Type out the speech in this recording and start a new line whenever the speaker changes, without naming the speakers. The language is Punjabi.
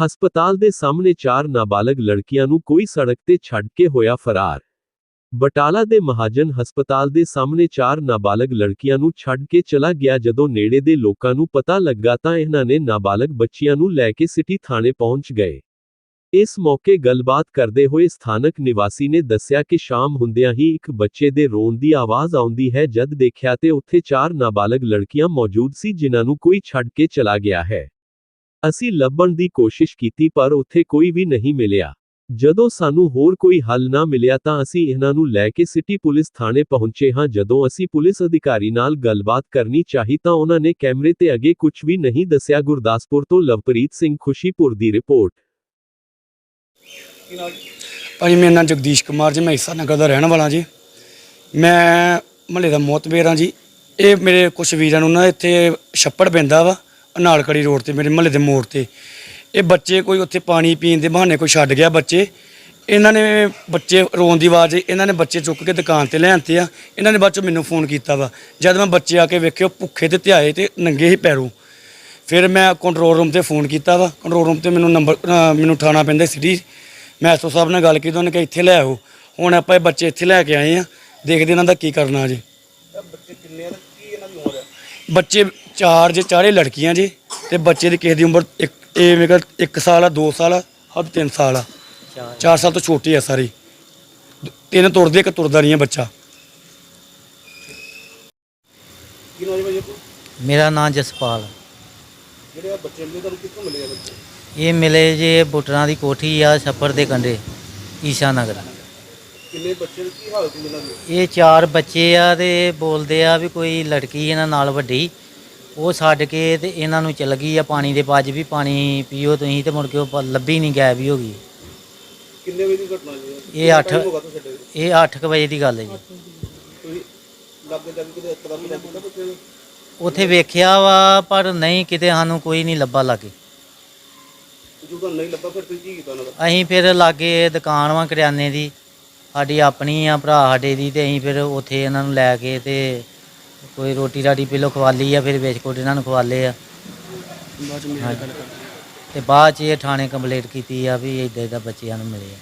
ਹਸਪਤਾਲ ਦੇ ਸਾਹਮਣੇ ਚਾਰ ਨਾਬਾਲਗ ਲੜਕੀਆਂ ਨੂੰ ਕੋਈ ਸੜਕ ਤੇ ਛੱਡ ਕੇ ਹੋਇਆ ਫਰਾਰ। ਬਟਾਲਾ ਦੇ ਮਹਾਜਨ ਹਸਪਤਾਲ ਦੇ ਸਾਹਮਣੇ ਚਾਰ ਨਾਬਾਲਗ ਲੜਕੀਆਂ ਨੂੰ ਛੱਡ ਕੇ ਚਲਾ ਗਿਆ। ਜਦੋਂ ਨੇੜੇ ਦੇ ਲੋਕਾਂ ਨੂੰ ਪਤਾ ਲੱਗਾ ਤਾਂ ਇਹਨਾਂ ਨੇ ਨਾਬਾਲਗ ਬੱਚੀਆਂ ਨੂੰ ਲੈ ਕੇ ਸਿਟੀ ਥਾਣੇ ਪਹੁੰਚ ਗਏ। ਇਸ ਮੌਕੇ ਗੱਲਬਾਤ ਕਰਦੇ ਹੋਏ ਸਥਾਨਕ ਨਿਵਾਸੀ ਨੇ ਦੱਸਿਆ ਕਿ ਸ਼ਾਮ ਹੁੰਦਿਆਂ ਹੀ ਇੱਕ ਬੱਚੇ ਦੇ ਰੋਣ ਦੀ ਆਵਾਜ਼ ਆਉਂਦੀ ਹੈ। ਜਦ ਦੇਖਿਆ ਤੇ ਉੱਥੇ ਚਾਰ ਨਾਬਾਲਗ ਲੜਕੀਆਂ ਮੌਜੂਦ ਸੀ ਜਿਨ੍ਹਾਂ ਨੂੰ ਕੋਈ ਛੱਡ ਕੇ ਚਲਾ ਗਿਆ ਹੈ। ਅਸੀਂ ਲੱਭਣ ਦੀ ਕੋਸ਼ਿਸ਼ ਕੀਤੀ ਪਰ ਉੱਥੇ ਕੋਈ ਵੀ ਨਹੀਂ ਮਿਲਿਆ। ਜਦੋਂ ਸਾਨੂੰ ਹੋਰ ਕੋਈ ਹੱਲ ਨਾ ਮਿਲਿਆ ਤਾਂ ਅਸੀਂ ਇਹਨਾਂ ਨੂੰ ਲੈ ਕੇ ਸਿਟੀ ਪੁਲਿਸ ਥਾਣੇ ਪਹੁੰਚੇ ਹਾਂ। ਜਦੋਂ ਅਸੀਂ ਪੁਲਿਸ ਅਧਿਕਾਰੀ ਨਾਲ ਗੱਲਬਾਤ ਕਰਨੀ ਚਾਹੀ ਤਾਂ ਉਹਨਾਂ ਨੇ ਕੈਮਰੇ ਤੇ ਅੱਗੇ ਕੁਝ ਵੀ ਨਹੀਂ ਦੱਸਿਆ। ਗੁਰਦਾਸਪੁਰ ਤੋਂ ਲਵਪ੍ਰੀਤ ਸਿੰਘ ਖੁਸ਼ੀਪੁਰ ਦੀ ਰਿਪੋਰਟ।
ਭਾਜੀ, ਮੇਰਾ ਨਾਮ ਜਗਦੀਸ਼ ਕੁਮਾਰ ਜੀ, ਮੈਂ ਹਿੱਸਾ ਨਗਰ ਦਾ ਰਹਿਣ ਵਾਲਾ ਜੀ। ਮੈਂ ਮਹੱਲੇ ਦਾ ਮੋਤਬੇਰ ਹਾਂ ਜੀ। ਇਹ ਮੇਰੇ ਕੁਛ ਵੀਰਾਂ ਨੂੰ ਨਾ ਇੱਥੇ ਛੱਪੜ ਪੈਂਦਾ ਵਾ। ਅਨਾਲਕੜੀ ਰੋਡ ਤੇ ਮੇਰੇ ਮਹੱਲੇ ਦੇ ਮੋੜ ਤੇ। ਇਹ ਬੱਚੇ ਕੋਈ ਉੱਥੇ ਪਾਣੀ ਪੀਣ ਦੇ ਬਹਾਨੇ ਕੋਈ ਛੱਡ ਗਿਆ ਬੱਚੇ। ਇਹਨਾਂ ਨੇ ਬੱਚੇ ਰੋਣ ਦੀ ਆਵਾਜ਼ ਆਈ, ਇਹਨਾਂ ਨੇ ਬੱਚੇ ਚੁੱਕ ਕੇ ਦੁਕਾਨ ਤੇ ਲੈ ਲਿਆਂਤੇ ਆ। ਇਹਨਾਂ ਨੇ ਬਾਅਦ 'ਚੋਂ ਮੈਨੂੰ ਫੋਨ ਕੀਤਾ ਵਾ। ਜਦ ਮੈਂ ਬੱਚੇ ਆ ਕੇ ਵੇਖੇ ਉਹ ਭੁੱਖੇ ਤੇ ਧਿਆਏ ਤੇ ਨੰਗੇ ਹੀ ਪੈਰੋਂ। ਫਿਰ ਮੈਂ ਕੰਟਰੋਲ ਰੂਮ ਤੇ ਫੋਨ ਕੀਤਾ ਵਾ। ਕੰਟਰੋਲ ਰੂਮ ਤੇ ਮੈਨੂੰ ਨੰਬਰ ਅ, ਮੈਨੂੰ ਠਾਣਾ ਪੈਂਦਾ ਸਿਟੀ। ਮੈਂ ਐਸਓ ਸਾਹਿਬ ਨਾਲ ਗੱਲ ਕੀਤੀ ਉਹਨੇ ਕਿਹਾ ਇੱਥੇ ਲੈ ਆਓ। ਹੁਣ ਆਪਾਂ ਇਹ ਬੱਚੇ ਇੱਥੇ ਲੈ ਕੇ ਆਏ ਆ। ਦੇਖਦੇ ਇਹਨਾਂ ਦਾ ਕੀ ਕਰਨਾ ਜੀ। ਬੱਚੇ ਕਿੰਨੇ ਚਾਰ ਜੇ ਚਾਰੇ ਲੜਕੀਆਂ ਜੀ ਤੇ ਬੱਚੇ ਦੀ ਕਿਸੇ ਦੀ ਉਮਰ ਇੱਕ ਇਹ ਮੇਰੇ ਕੋਲ 1 ਸਾਲ ਆ 2 ਸਾਲ ਆ ਹੱਦ 3 ਸਾਲ ਆ। 4 ਸਾਲ ਤੋਂ ਛੋਟੀ ਆ ਸਾਰੀ। ਤਿੰਨ ਤੁਰਦੇ ਇੱਕ ਤੁਰਦਾ ਨਹੀਂ ਆ ਬੱਚਾ।
ਮੇਰਾ ਨਾਮ ਜਸਪਾਲ। ਇਹ ਮਿਲੇ ਜੇ ਬੁੱਟਰਾਂ ਦੀ ਕੋਠੀ ਆ ਛੱਪੜ ਦੇ ਕੰਢੇ ਈਸ਼ਾ ਨਗਰ
ਕਿੰਨੇ ਬੱਚੇ ਦੀ ਕੀ ਹਾਲਤ ਸੀ ਇਹਨਾਂ ਦੀ?
ਇਹ ਚਾਰ ਬੱਚੇ ਆ ਤੇ ਬੋਲਦੇ ਆ ਵੀ ਕੋਈ ਲੜਕੀ ਇਹਨਾਂ ਨਾਲ ਵੱਡੀ ਉਹ ਛੱਡ ਕੇ ਤੇ ਇਹਨਾਂ ਨੂੰ ਚਲ ਗਈ ਆ ਪਾਣੀ ਦੇ ਪੱਜ ਵੀ ਪਾਣੀ ਪੀਓ ਤੁਸੀਂ ਤੇ ਮੁੜ ਕੇ ਉਹ ਪ- ਲੱਭੀ ਨਹੀਂ ਗਾਇਬ ਹੀ ਹੋ ਗਈ।
ਕਿੰਨੇ ਵਜੇ ਦੀ ਘਟਨਾ ਜੀ?
ਇਹ ਅੱਠ-
time ਹੋ ਗਿਆ ਤੁਹਾਨੂੰ ਛੱਡੇ ਨੂੰ?
ਇਹ 8 ਵਜੇ ਦੀ ਗੱਲ ਹੈ ਜੀ।
ਤੁਸੀਂ ਲੱਗੇ ਜਾ ਕੇ ਕਿਤੇ ਇੱਕਦਮ ਹੀ ਲੱਗ ਗਿਆ ਬੱਚੇ ਨੂੰ?
ਉੱਥੇ ਵੇਖਿਆ ਵਾ ਪਰ ਨਹੀਂ ਕਿਤੇ ਸਾਨੂੰ ਕੋਈ ਨਹੀਂ ਲੱਭਾ ਲਾਗੇ।
ਜੋ ਤੁਹਾਨੂੰ ਨਹੀਂ ਲੱਭਾ ਫਿਰ ਤੁਸੀਂ ਕੀ ਕੀਤਾ ਉਹਨਾਂ ਦਾ?
ਅਸੀਂ ਫਿਰ ਲਾਗੇ ਦੁਕਾਨ ਵਾ ਕਰਿਆਨੇ ਦੀ। ਸਾਡੀ ਆਪਣੀ ਆ ਭਰਾ ਸਾਡੇ ਦੀ ਤੇ ਅਸੀਂ ਫਿਰ ਉੱਥੇ ਇਹਨਾਂ ਨੂੰ ਲੈ ਕੇ ਤੇ ਕੋਈ ਰੋਟੀ ਰਾਟੀ ਪਹਿਲੋਂ ਖਵਾ ਲਈ ਆ ਫਿਰ ਬਿਸਕੁਟ ਇਹਨਾਂ ਨੂੰ ਖਵਾ ਲਏ ਆ।
ਬਾਅਦ ਚ ਮੇਰੇ ਗੱਲ ਕਰ
ਤੇ ਬਾਅਦ ਚ ਇਹ ਥਾਣੇ ਕੰਪਲੇਂਟ ਕੀਤੀ ਆ ਵੀ ਇਦਾਂ ਇਦਾਂ ਬੱਚਿਆਂ ਨੂੰ ਮਿਲੇ ਆ।